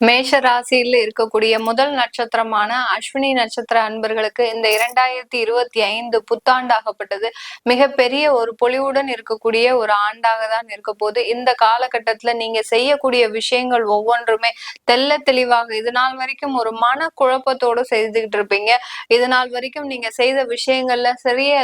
மேஷ ராசியில் இருக்கக்கூடிய முதல் நட்சத்திரமான அஸ்வினி நட்சத்திர அன்பர்களுக்கு இந்த இரண்டாயிரத்தி இருபத்தி ஐந்து புத்தாண்டாகப்பட்டது. மிகப்பெரிய ஒரு பொலிவுடன் இருக்கக்கூடிய ஒரு ஆண்டாக தான் இருக்க போது இந்த காலகட்டத்துல நீங்க செய்யக்கூடிய விஷயங்கள் ஒவ்வொன்றுமே தெல்ல தெளிவாக இது நாள் வரைக்கும் ஒரு மன குழப்பத்தோடு செய்துகிட்டு இருப்பீங்க. இது நாள் வரைக்கும் நீங்க செய்த விஷயங்கள்ல சிறிய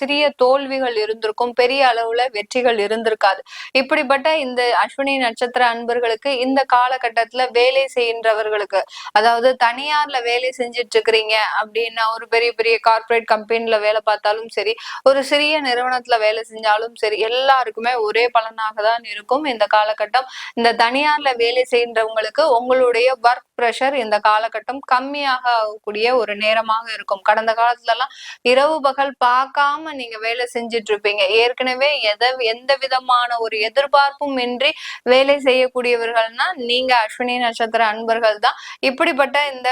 சிறிய தோல்விகள் இருந்திருக்கும். பெரிய அளவுல வெற்றிகள் இருந்திருக்காது. இப்படிப்பட்ட இந்த அஸ்வினி நட்சத்திர அன்பர்களுக்கு இந்த காலகட்டத்துல வேலை செய்கின்றவர்களுக்கு. அதாவது தனியார்ல வேலை செஞ்சுட்டு இருக்கிறீங்க அப்படின்னா ஒரு பெரிய பெரிய கார்பரேட் கம்பெனில வேலை பார்த்தாலும் சரி ஒரு சிறிய நிறுவனத்துல வேலை செஞ்சாலும் சரி எல்லாருக்குமே ஒரே பலனாக தான் இருக்கும் இந்த காலகட்டம். இந்த தனியார்ல வேலை செய்கின்றவங்களுக்கு உங்களுடைய ஒர்க் ப்ரெஷர் இந்த காலகட்டம் கம்மியாக ஆகக்கூடிய ஒரு நேரமாக இருக்கும். கடந்த காலத்துல எல்லாம் இரவு பகல் பார்க்காம நீங்க வேலை செஞ்சுட்டு இருப்பீங்க ஏற்கனவே எதை எந்த விதமான ஒரு எதிர்பார்ப்பும் இன்றி வேலை செய்யக்கூடியவர்கள்னா நீங்க அஸ்வினி நட்சத்திர அன்பர்கள் தான். இப்படிப்பட்ட இந்த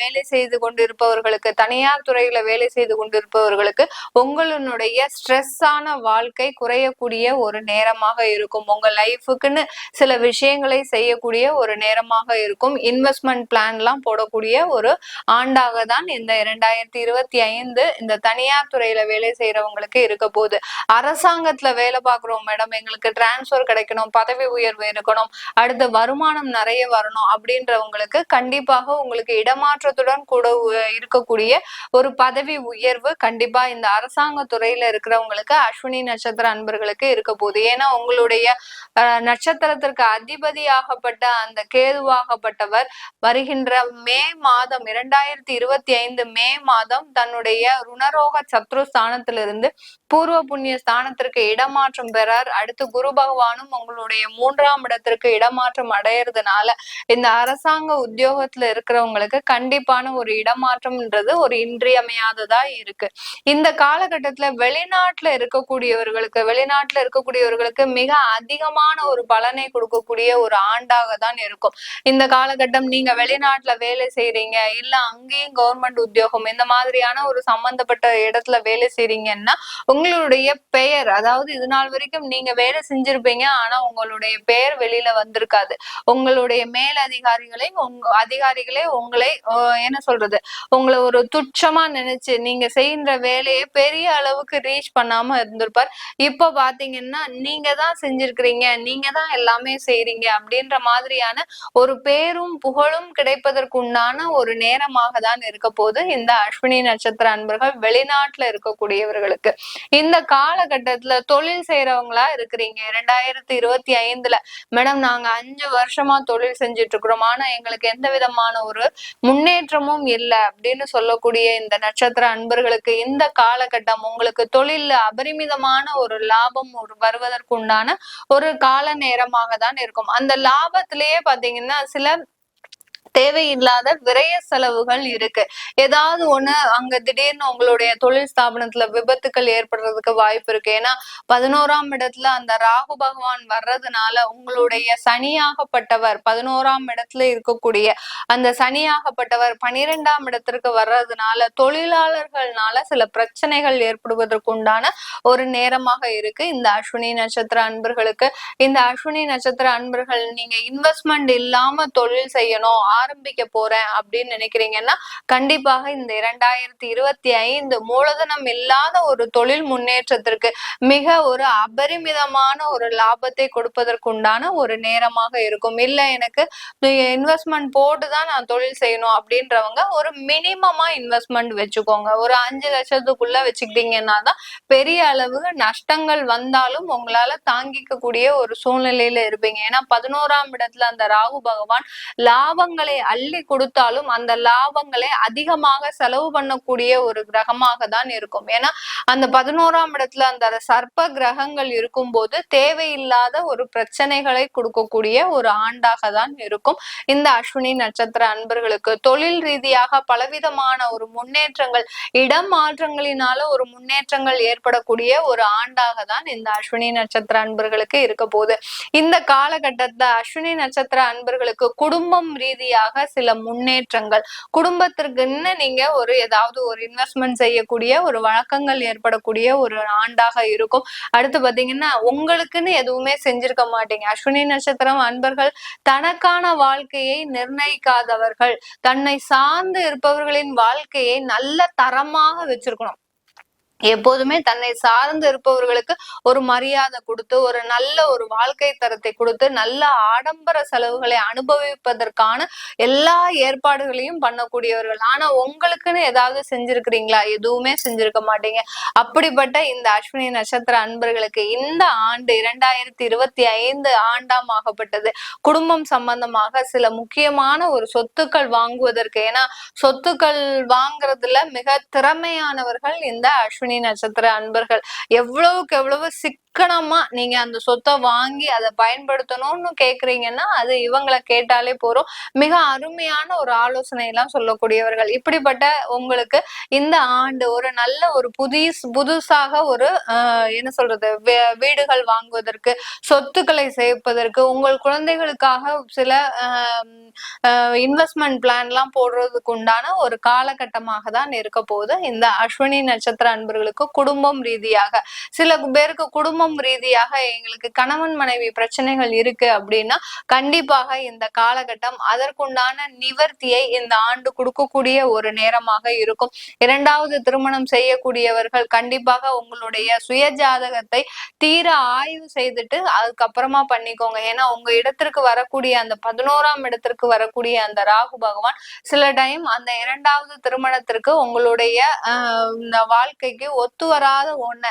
வேலை செய்து கொண்டிருப்பவர்களுக்கு தனியார் துறையில வேலை செய்து கொண்டிருப்பவர்களுக்கு உங்களுடைய ஸ்ட்ரெஸ்ஸான வாழ்க்கை குறையக்கூடிய ஒரு நேரமாக இருக்கும். உங்க லைஃபுக்குன்னு சில விஷயங்களை செய்யக்கூடிய ஒரு நேரமாக இருக்கும். இன்வெஸ்ட்மெண்ட் பிளான் எல்லாம் போடக்கூடிய ஒரு ஆண்டாக தான் இந்த இரண்டாயிரத்தி இருபத்தி ஐந்து இந்த தனியார் துறையில வேலை செய்யறவங்களுக்கு இருக்க போகுது. அரசாங்கத்துல வேலை பார்க்குறோம் மேடம். எங்களுக்கு டிரான்ஸ்பர் கிடைக்கணும் பதவி உயர்வு இருக்கணும். அடுத்த வருமானம் நிறைய வரணும். அப்படின்றவங்களுக்கு கண்டிப்பாக உங்களுக்கு இடமாற்றத்துடன் கூட இருக்கக்கூடிய ஒரு பதவி உயர்வு கண்டிப்பா இந்த அரசாங்க துறையில இருக்கிறவங்களுக்கு அஸ்வினி நட்சத்திர அன்பர்களுக்கு இருக்க போகுது. ஏன்னா உங்களுடைய நட்சத்திரத்திற்கு அதிபதியாகப்பட்ட அந்த கேதுவாகப்பட்டவர் வருகின்ற மே மாதம் இரண்டாயிரத்தி இருபத்தி ஐந்து மே மாதம் தன்னுடைய ருணரோக சத்ரு ஸ்தானத்திலிருந்து பூர்வ புண்ணிய ஸ்தானத்திற்கு இடமாற்றம் பெறார். அடுத்து குரு பகவானும் உங்களுடைய மூன்றாம் இடத்திற்கு இடமாற்றம் அடையிறதுனால இந்த அரசாங்க உத்தியோகத்துல இருக்கிறவங்களுக்கு கண்டிப்பான ஒரு இடமாற்றம்ன்றது ஒரு இன்றியமையாததா இருக்கு. இந்த காலகட்டத்துல வெளிநாட்டுல இருக்கக்கூடியவர்களுக்கு வெளிநாட்டுல இருக்கக்கூடியவர்களுக்கு மிக அதிகமான ஒரு பலனை கொடுக்கக்கூடிய ஒரு ஆண்டாக தான் இருக்கும். இந்த காலகட்டம் நீங்க வெளிநாட்டுல வேலை செய்யறீங்க இல்ல அங்கேயும் கவர்மெண்ட் உத்தியோகம் இந்த மாதிரியான ஒரு சம்பந்தப்பட்ட இடத்துல வேலை செய்றீங்கன்னா உங்களுடைய பெயர் அதாவது இது நாள் வரைக்கும் நீங்க வேலை செஞ்சிருப்பீங்க ஆனா உங்களுடைய பெயர் வெளியில வந்திருக்காது. உங்களுடைய மேல் அதிகாரிகளை உங்க அதிகாரிகளே உங்களை என்ன சொல்றது உங்களை ஒரு துச்சமா நினைச்சு நீங்க செய்கின்ற வேலையை பெரிய அளவுக்கு ரீச் பண்ணாம இருந்திருப்பார். இப்ப பாத்தீங்கன்னா நீங்க தான் செஞ்சிருக்கிறீங்க நீங்க தான் எல்லாமே செய்றீங்க அப்படின்ற மாதிரியான ஒரு பேரும் புகழும் கிடைப்பதற்கு உண்டான ஒரு நேரமாக தான் இருக்க போது இந்த அஸ்வினி நட்சத்திர அன்பர்கள் வெளிநாட்டுல இருக்கக்கூடியவர்களுக்கு. இந்த காலகட்டத்துல தொழில் செய்யறவங்களா இருக்கிறீங்க. இரண்டாயிரத்தி இருபத்தி ஐந்துல மேடம் நாங்க அஞ்சு வருஷமா தொழில் செஞ்சு செஞ்சுட்டு இருக்கிறோம் ஆனா எங்களுக்கு எந்த விதமான ஒரு முன்னேற்றமும் இல்லை அப்படின்னு சொல்லக்கூடிய இந்த நட்சத்திர அன்பர்களுக்கு இந்த காலகட்டம் உங்களுக்கு தொழில்ல அபரிமிதமான ஒரு லாபம் ஒரு வருவதற்குண்டான ஒரு கால நேரமாக தான் இருக்கும். அந்த லாபத்திலேயே பாத்தீங்கன்னா சில தேவையில்லாத விரய செலவுகள் இருக்கு. ஏதாவது ஒண்ணு அங்க திடீர்னு உங்களுடைய தொழில் ஸ்தாபனத்துல விபத்துக்கள் ஏற்படுறதுக்கு வாய்ப்பு இருக்கு. ஏன்னா பதினோராம் இடத்துல அந்த ராகு பகவான் வர்றதுனால உங்களுடைய சனியாகப்பட்டவர் பதினோராம் இடத்துல இருக்கக்கூடிய அந்த சனியாகப்பட்டவர் பனிரெண்டாம் இடத்திற்கு வர்றதுனால தொழிலாளர்கள்னால சில பிரச்சனைகள் ஏற்படுவதற்கு உண்டான ஒரு நேரமாக இருக்கு. இந்த அஸ்வினி நட்சத்திர அன்பர்களுக்கு. இந்த அஸ்வினி நட்சத்திர அன்பர்கள் நீங்க இன்வெஸ்ட்மெண்ட் இல்லாம தொழில் செய்யணும். ஆரம்பிக்க போறேன் அப்படின்னு நினைக்கிறீங்கன்னா கண்டிப்பாக இந்த இரண்டாயிரத்தி இருபத்தி ஐந்து மூலதனம் இல்லாத ஒரு தொழில் முன்னேற்றத்திற்கு மிக ஒரு அபரிமிதமான ஒரு லாபத்தை கொடுப்பதற்குண்டான ஒரு நேரமாக இருக்கும். இல்ல எனக்கு இன்வெஸ்ட்மெண்ட் போட்டு தான் நான் தொழில் செய்யணும் அப்படின்றவங்க ஒரு மினிமமா இன்வெஸ்ட்மெண்ட் வச்சுக்கோங்க. ஒரு அஞ்சு லட்சத்துக்குள்ள வச்சுக்கிட்டீங்கன்னா தான் பெரிய அளவு நஷ்டங்கள் வந்தாலும் உங்களால தாங்கிக்க கூடிய ஒரு சூழ்நிலையில இருப்பீங்க. ஏன்னா பதினோராம் இடத்துல அந்த ராகு பகவான் லாபங்கள் லாபங்களை அள்ளி கொடுத்தாலும் அந்த லாபங்களை அதிகமாக செலவு பண்ணக்கூடிய ஒரு கிரகமாக தான் இருக்கும். ஏன்னா அந்த பதினோராம் இடத்துல அந்த சர்ப்ப கிரகங்கள் இருக்கும்போது தேவையில்லாத ஒரு பிரச்சனைகளை கொடுக்கக்கூடிய ஒரு ஆண்டாக தான் இருக்கும். இந்த அஸ்வினி நட்சத்திர அன்பர்களுக்கு தொழில் ரீதியாக பலவிதமான ஒரு முன்னேற்றங்கள் இடம் மாற்றங்களினால ஒரு முன்னேற்றங்கள் ஏற்படக்கூடிய ஒரு ஆண்டாக தான் இந்த அஸ்வினி நட்சத்திர அன்பர்களுக்கு இருக்க போகுது. இந்த காலகட்டத்துல அஸ்வினி நட்சத்திர அன்பர்களுக்கு குடும்பம் ரீதியாக ரீதியாக சில முன்னேற்றங்கள். குடும்பத்திற்குன்னு நீங்க ஒரு ஏதாவது ஒரு இன்வெஸ்ட்மெண்ட் செய்யக்கூடிய ஒரு வழக்கங்கள் ஏற்படக்கூடிய ஒரு ஆண்டாக இருக்கும். அடுத்து பாத்தீங்கன்னா உங்களுக்குன்னு எதுவுமே செஞ்சிருக்க மாட்டீங்க. அஸ்வினி நட்சத்திரம் அன்பர்கள் தனக்கான வாழ்க்கையை நிர்ணயிக்காதவர்கள். தன்னை சார்ந்து இருப்பவர்களின் வாழ்க்கையை நல்ல தரமாக வச்சிருக்கணும். எப்போதுமே தன்னை சார்ந்து இருப்பவர்களுக்கு ஒரு மரியாதை கொடுத்து ஒரு நல்ல ஒரு வாழ்க்கை தரத்தை கொடுத்து நல்ல ஆடம்பர செலவுகளை அனுபவிப்பதற்கான எல்லா ஏற்பாடுகளையும் பண்ணக்கூடியவர்கள். ஆனா உங்களுக்குன்னு ஏதாவது செஞ்சிருக்கிறீங்களா? எதுவுமே செஞ்சிருக்க மாட்டீங்க. அப்படிப்பட்ட இந்த அஸ்வினி நட்சத்திர அன்பர்களுக்கு இந்த ஆண்டு இரண்டாயிரத்தி இருபத்தி ஐந்து ஆண்டாம் ஆகப்பட்டது. குடும்பம் சம்பந்தமாக சில முக்கியமான ஒரு சொத்துக்கள் வாங்குவதற்கு. ஏன்னா சொத்துக்கள் வாங்குறதுல மிக திறமையானவர்கள் இந்த அஸ்வினி அஸ்வினி நட்சத்திர அன்பர்கள் எவ்வளவுக்கு எவ்வளவு சிக்கனமா நீங்க அந்த சொத்தை வாங்கி அதை பயன்படுத்தணும்னு கேக்குறீங்கன்னா அது இவங்களை கேட்டாலே போறோம் மிக அருமையான ஒரு ஆலோசனை எல்லாம் சொல்லக்கூடியவர்கள். இப்படிப்பட்ட உங்களுக்கு இந்த ஆண்டு ஒரு நல்ல ஒரு புதிய புதுசாக ஒரு என்ன சொல்றது வீடுகள் வாங்குவதற்கு சொத்துக்களை சேர்ப்பதற்கு உங்கள் குழந்தைகளுக்காக சில இன்வெஸ்ட்மெண்ட் பிளான் எல்லாம் போடுறதுக்கு உண்டான ஒரு காலகட்டமாக தான் இருக்க போகுது. இந்த அஸ்வினி நட்சத்திர அன்பு அன்பர்களுக்கு குடும்பம் ரீதியாக சில பேருக்கு குடும்பம் ரீதியாக எங்களுக்கு கணவன் மனைவி பிரச்சனைகள் இருக்கு அப்படின்னா கண்டிப்பாக இந்த காலகட்டம் அதற்குண்டான நிவர்த்தியை இந்த ஆண்டு கொடுக்கக்கூடிய ஒரு நேரமாக இருக்கும். இரண்டாவது திருமணம் செய்யக்கூடியவர்கள் கண்டிப்பாக உங்களுடைய சுய ஜாதகத்தை தீர ஆய்வு செய்துட்டு அதுக்கப்புறமா பண்ணிக்கோங்க. ஏன்னா உங்க இடத்திற்கு வரக்கூடிய அந்த பதினோராம் இடத்திற்கு வரக்கூடிய அந்த ராகு பகவான் சில டைம் அந்த இரண்டாவது திருமணத்திற்கு உங்களுடைய வாழ்க்கைக்கு ஒத்து வராத ஒண்ணு.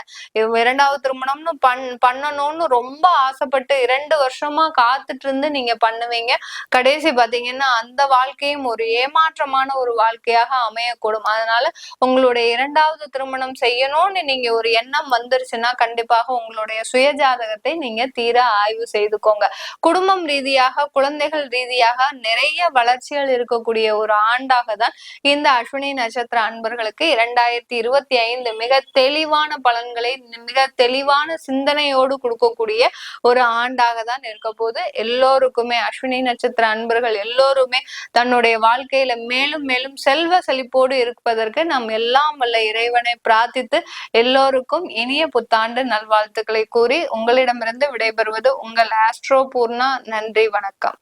இரண்டாவது திருமணம்னு பண் பண்ணணும்னு ரொம்ப ஆசைப்பட்டு இரண்டு வருஷமா காத்துட்டு இருந்து நீங்க பண்ணுவீங்க. கடைசி பாத்தீங்கன்னா அந்த வாழ்க்கையும் ஒரு ஏமாற்றமான ஒரு வாழ்க்கையாக அமையக்கூடும். அதனால உங்களுடைய இரண்டாவது திருமணம் செய்யணும்னு நீங்க ஒரு எண்ணம் வந்துருச்சுன்னா கண்டிப்பாக உங்களுடைய சுயஜாதகத்தை நீங்க தீர ஆய்வு செய்துக்கோங்க. குடும்பம் ரீதியாக குழந்தைகள் ரீதியாக நிறைய வளர்ச்சிகள் இருக்கக்கூடிய ஒரு ஆண்டாக தான் இந்த அஸ்வினி நட்சத்திர அன்பர்களுக்கு இரண்டாயிரத்தி இருபத்தி ஐந்து மிக தெளிவான பலன்களை மிக தெளிவான சிந்தனையோடு கொடுக்கக்கூடிய ஒரு ஆண்டாக தான் இருக்க போது எல்லோருக்குமே அஸ்வினி நட்சத்திர அன்பர்கள் எல்லோருமே தன்னுடைய வாழ்க்கையில மேலும் மேலும் செல்வ செழிப்போடு இருப்பதற்கு நாம் எல்லாம் வல்ல இறைவனை பிரார்த்தித்து எல்லோருக்கும் இனிய புத்தாண்டு நல்வாழ்த்துக்களை கூறி உங்களிடமிருந்து விடைபெறுவது உங்கள் ஆஸ்ட்ரோ பூர்ணா. நன்றி வணக்கம்.